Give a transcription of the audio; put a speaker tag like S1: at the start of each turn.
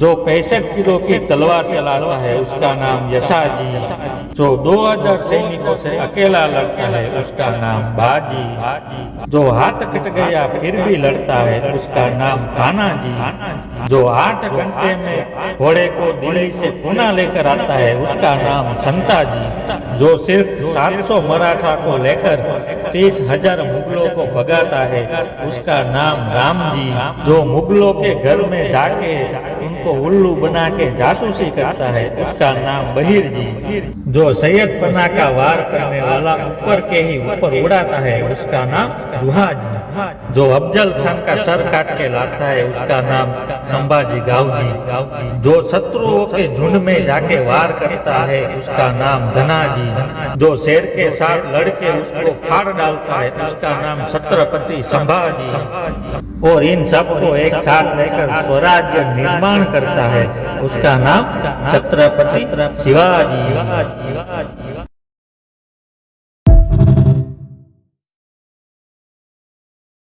S1: जो पैंसठ किलो की तलवार चलाता है, उसका नाम यशाजी जो 2000 सैनिकों से अकेला लड़ता है, उसका नाम बाजी। जो हाथ कट गया, फिर भी लड़ता है, उसका नाम खाना जी जो आठ घंटे में घोड़े को दिल्ली से पुनः लेकर आता है, उसका नाम संता जी जो सिर्फ़ 700 मराठा को लेकर तीस हज़ार मुगलों को भगाता है, उसका नाम राम जी जो मुगलों के घर में जाके उनको उल्लू बना के जासूसी करता है, उसका नाम बहिर जी जो सैयद पना का वार करने वाला ऊपर के ही ऊपर उड़ाता है, उसका नाम जुहा जी जो अफजल खान का सर काट के लाता है, उसका नाम संभाजी गावजी। जो शत्रुओं के झुंड में जाके वार करता है, उसका नाम धनाजी। जो शेर के साथ लड़के उसको फाड़ डालता है, उसका नाम छत्रपति संभाजी। और इन सबको एक साथ लेकर स्वराज्य निर्माण करता है। उसका नाम छत्रपति शिवाजी।